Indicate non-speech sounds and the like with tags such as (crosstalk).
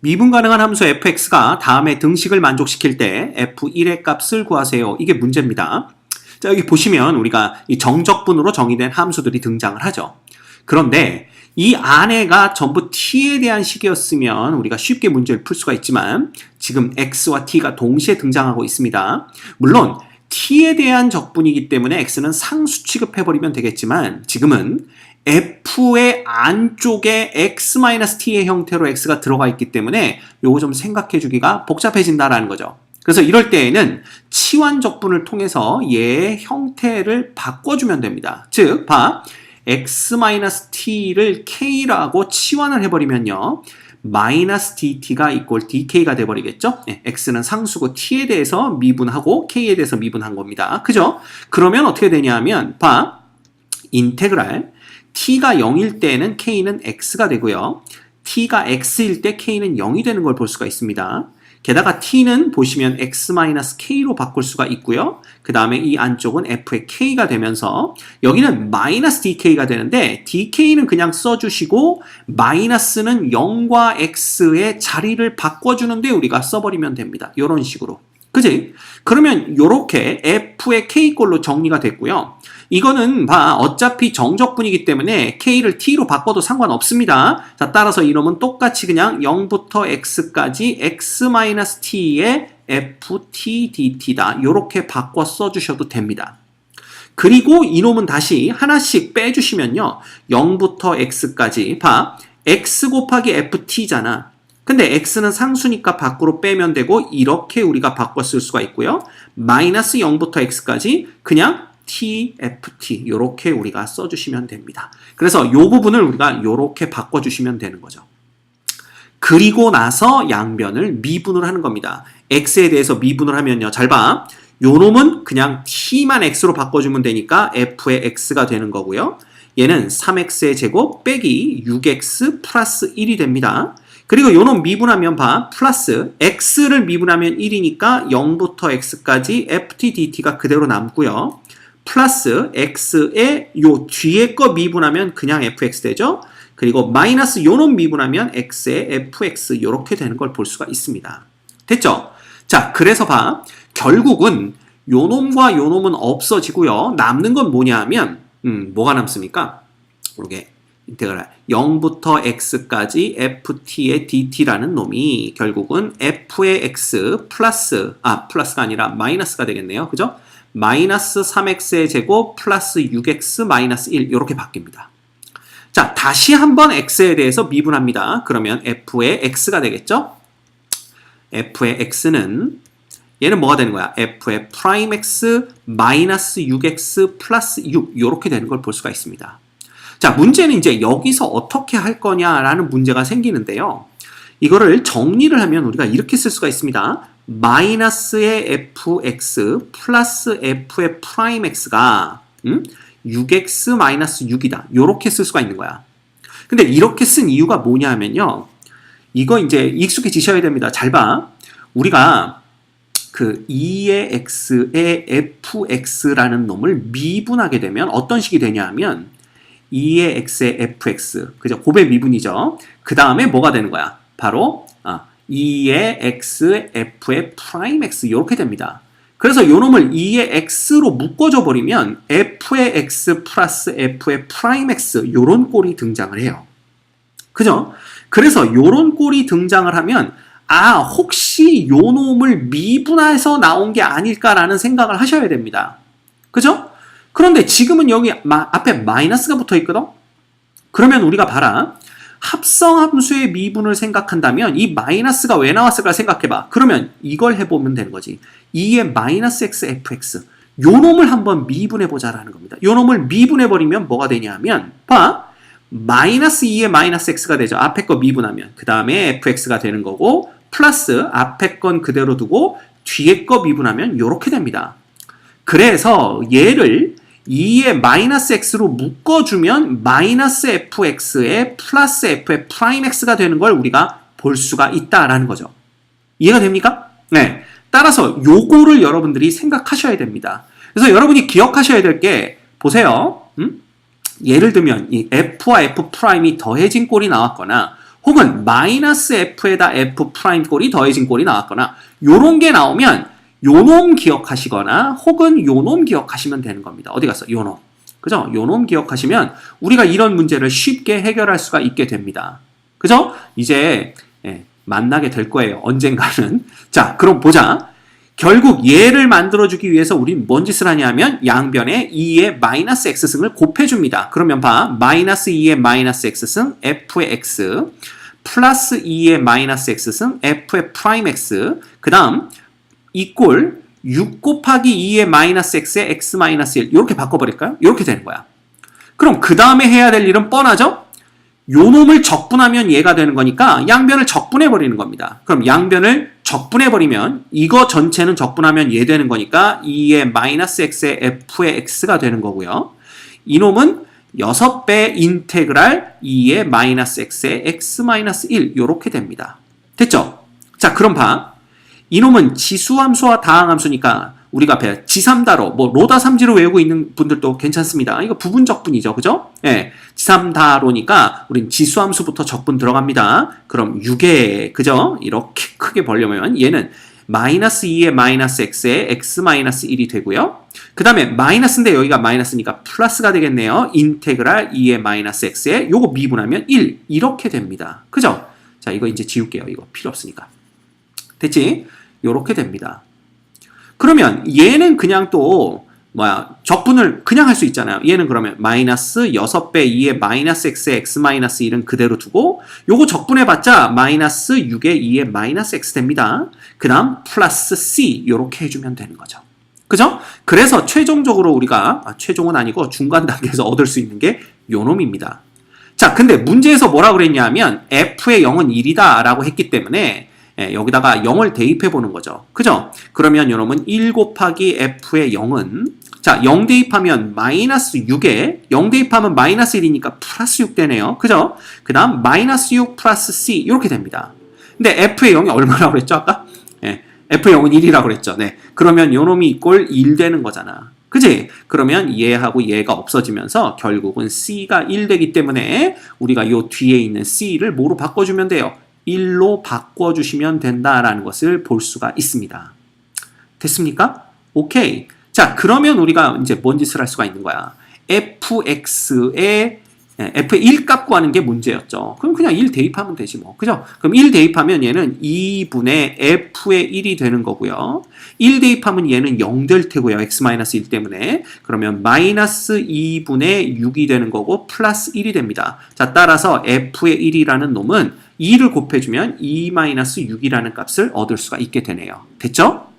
미분 가능한 함수 fx가 다음에 등식을 만족시킬 때 f1의 값을 구하세요. 이게 문제입니다. 자, 여기 보시면 우리가 이 정적분으로 정의된 함수들이 등장을 하죠. 그런데 이 안에가 전부 t에 대한 식이었으면 우리가 쉽게 문제를 풀 수가 있지만 지금 x와 t가 동시에 등장하고 있습니다. 물론 t에 대한 적분이기 때문에 x는 상수 취급해버리면 되겠지만 지금은 f의 안쪽에 x-t의 형태로 x가 들어가 있기 때문에 요거 좀 생각해 주기가 복잡해진다라는 거죠. 그래서 이럴 때에는 치환 적분을 통해서 얘의 형태를 바꿔주면 됩니다. 즉, 봐. x-t를 k라고 치환을 해버리면요. 마이너스 dt가 이꼴 dk가 돼버리겠죠? 네, x는 상수고 t에 대해서 미분하고 k에 대해서 미분한 겁니다. 그죠? 그러면 어떻게 되냐면 봐. 인테그랄 t가 0일 때는 k는 x가 되고요. t가 x일 때 k는 0이 되는 걸 볼 수가 있습니다. 게다가 t는 보시면 x-k로 바꿀 수가 있고요. 그 다음에 이 안쪽은 f의 k가 되면서 여기는 마이너스 dk가 되는데 dk는 그냥 써주시고 마이너스는 0과 x의 자리를 바꿔주는데 우리가 써버리면 됩니다. 이런 식으로. 그지? 그러면 이렇게 f의 k꼴로 정리가 됐고요. 이거는 봐 어차피 정적분이기 때문에 k를 t로 바꿔도 상관없습니다. 자 따라서 이놈은 똑같이 그냥 0부터 x까지 x-t의 ft dt다. 이렇게 바꿔 써주셔도 됩니다. 그리고 이놈은 다시 하나씩 빼주시면요. 0부터 x까지 봐 x 곱하기 ft잖아. 근데 x는 상수니까 밖으로 빼면 되고 이렇게 우리가 쓸 수가 있고요. 마이너스 0부터 x까지 그냥 TFT 이렇게 우리가 써주시면 됩니다. 그래서 이 부분을 우리가 이렇게 바꿔주시면 되는 거죠. 그리고 나서 양변을 미분을 하는 겁니다. x에 대해서 미분을 하면요. 잘 봐. 요 놈은 그냥 t만 x로 바꿔주면 되니까 f의 x가 되는 거고요. 얘는 3x의 제곱 빼기 6x 플러스 1이 됩니다. 그리고 요놈 미분하면 봐. 플러스 x를 미분하면 1이니까 0부터 x까지 ft dt가 그대로 남고요. 플러스 x의 요 뒤에 거 미분하면 그냥 fx 되죠. 그리고 마이너스 요놈 미분하면 x의 fx 이렇게 되는 걸 볼 수가 있습니다. 됐죠? 자, 그래서 봐. 결국은 요놈과 요놈은 없어지고요. 남는 건 뭐냐 하면 음, 뭐가 남습니까? 이게 인테그랄 0부터 x까지 ft의 dt라는 놈이 결국은 f의 x 플러스 아 플러스가 아니라 마이너스가 되겠네요. 그죠? 마이너스 3x의 제곱 플러스 6x 마이너스 1 이렇게 바뀝니다. 자, 다시 한번 x에 대해서 미분합니다. 그러면 f의 x가 되겠죠? f의 x는 얘는 뭐가 되는 거야? f의 프라임 x 마이너스 6x 플러스 6 이렇게 되는 걸 볼 수가 있습니다. 자, 문제는 이제 여기서 어떻게 할 거냐라는 문제가 생기는데요. 이거를 정리를 하면 우리가 이렇게 쓸 수가 있습니다. 마이너스의 fx 플러스 f의 프라임 x가 음? 6x 마이너스 6이다. 이렇게 쓸 수가 있는 거야. 근데 이렇게 쓴 이유가 뭐냐 하면요. 이거 이제 익숙해지셔야 됩니다. 잘 봐. 우리가 그 2의 x의 fx라는 놈을 미분하게 되면 어떤 식이 되냐 하면 2의 x의 fx. 그죠? 곱의 미분이죠. 그 다음에 뭐가 되는 거야? 바로 2의 x, f의 프라임 x 이렇게 됩니다. 그래서 요 놈을 2의 x로 묶어줘 버리면 f의 x 플러스 f의 프라임 x 요런 꼴이 등장을 해요. 그죠? 그래서 요런 꼴이 등장을 하면 아 혹시 요 놈을 미분해서 나온 게 아닐까라는 생각을 하셔야 됩니다. 그죠? 그런데 지금은 여기 앞에 마이너스가 붙어 있거든? 그러면 우리가 봐라. 합성함수의 미분을 생각한다면 이 마이너스가 왜 나왔을까 생각해봐. 그러면 이걸 해보면 되는 거지. 2의 마이너스 x fx 요 놈을 한번 미분해보자라는 겁니다. 요 놈을 미분해버리면 뭐가 되냐면 봐. 마이너스 2의 마이너스 x가 되죠. 앞에 거 미분하면. 그 다음에 fx가 되는 거고 플러스 앞에 건 그대로 두고 뒤에 거 미분하면 이렇게 됩니다. 그래서 얘를 2의 마이너스 x로 묶어주면 마이너스 fx의 플러스 f의 프라임 x가 되는 걸 우리가 볼 수가 있다라는 거죠. 이해가 됩니까? 네. 따라서 요거를 여러분들이 생각하셔야 됩니다. 그래서 여러분이 기억하셔야 될 게 보세요. 음? 예를 들면 이 f와 f 프라임이 더해진 꼴이 나왔거나 혹은 마이너스 f에다 f 프라임 꼴이 더해진 꼴이 나왔거나 요런 게 나오면 요놈 기억하시거나 혹은 요놈 기억하시면 되는 겁니다. 어디 갔어? 요놈. 그죠? 요놈 기억하시면 우리가 이런 문제를 쉽게 해결할 수가 있게 됩니다. 그죠? 이제 예, 만나게 될 거예요. 언젠가는. (laughs) 자, 그럼 보자. 결국 얘를 만들어주기 위해서 우린 뭔 짓을 하냐면 양변에 2의 마이너스 x승을 곱해줍니다. 그러면 봐. 마이너스 2의 마이너스 x승 f의 x 플러스 2의 마이너스 x승 f의 프라임 x 그 다음 이꼴 6 곱하기 2의 마이너스 x의 x 마이너스 1 이렇게 바꿔버릴까요? 이렇게 되는 거야. 그럼 그 다음에 해야 될 일은 뻔하죠? 요 놈을 적분하면 얘가 되는 거니까 양변을 적분해 버리는 겁니다. 그럼 양변을 적분해 버리면 이거 전체는 적분하면 얘 되는 거니까 2의 마이너스 x의 f의 x가 되는 거고요. 이놈은 6배 인테그랄 2의 마이너스 x의 x 마이너스 1 이렇게 됩니다. 됐죠? 자 그럼 봐. 이놈은 지수함수와 다항함수니까 우리가 앞에 지삼다로 뭐 로다 삼지로 외우고 있는 분들도 괜찮습니다. 이거 부분 적분이죠. 그죠? 예. 지삼다로니까 우린 지수함수부터 적분 들어갑니다. 그럼 6에 그죠? 이렇게 크게 벌려면 얘는 마이너스 2의 마이너스 x에 x 마이너스 1이 되고요. 그 다음에 마이너스인데 여기가 마이너스니까 플러스가 되겠네요. 인테그랄 2의 마이너스 x에 요거 미분하면 1 이렇게 됩니다. 그죠? 자 이거 이제 지울게요. 이거 필요 없으니까. 됐지? 요렇게 됩니다. 그러면 얘는 그냥 또 뭐야 적분을 그냥 할 수 있잖아요. 얘는 그러면 마이너스 6배 2의 마이너스 x의 x 마이너스 1은 그대로 두고 요거 적분해봤자 마이너스 6의 2의 마이너스 x 됩니다. 그 다음 플러스 c 요렇게 해주면 되는 거죠. 그죠? 그래서 최종적으로 우리가 아, 최종은 아니고 중간 단계에서 얻을 수 있는 게 요놈입니다. 자 근데 문제에서 뭐라 그랬냐면 f의 0은 1이다 라고 했기 때문에 예, 여기다가 0을 대입해 보는 거죠. 그죠? 그러면 여러분 1 곱하기 f의 0은 자, 0 대입하면 마이너스 6에 0 대입하면 마이너스 1이니까 플러스 6 되네요. 그죠? 그 다음 마이너스 6 플러스 c 이렇게 됩니다. 근데 f의 0이 얼마라고 그랬죠? 아까? 예, f의 0은 1이라고 그랬죠. 네. 그러면 요놈이 이꼴 1 되는 거잖아. 그지? 그러면 얘하고 얘가 없어지면서 결국은 c가 1 되기 때문에 우리가 요 뒤에 있는 c를 뭐로 바꿔주면 돼요? 1로 바꿔주시면 된다라는 것을 볼 수가 있습니다. 됐습니까? 오케이. 자, 그러면 우리가 이제 뭔 짓을 할 수가 있는 거야? fx의 f의 1 값 구하는 게 문제였죠. 그럼 그냥 1 대입하면 되지 뭐. 그죠? 그럼 1 대입하면 얘는 2분의 f의 1이 되는 거고요. 1 대입하면 얘는 0 될 테고요. x-1 때문에. 그러면 마이너스 2분의 6이 되는 거고 플러스 1이 됩니다. 자, 따라서 f의 1이라는 놈은 2를 곱해주면 2-6이라는 값을 얻을 수가 있게 되네요. 됐죠?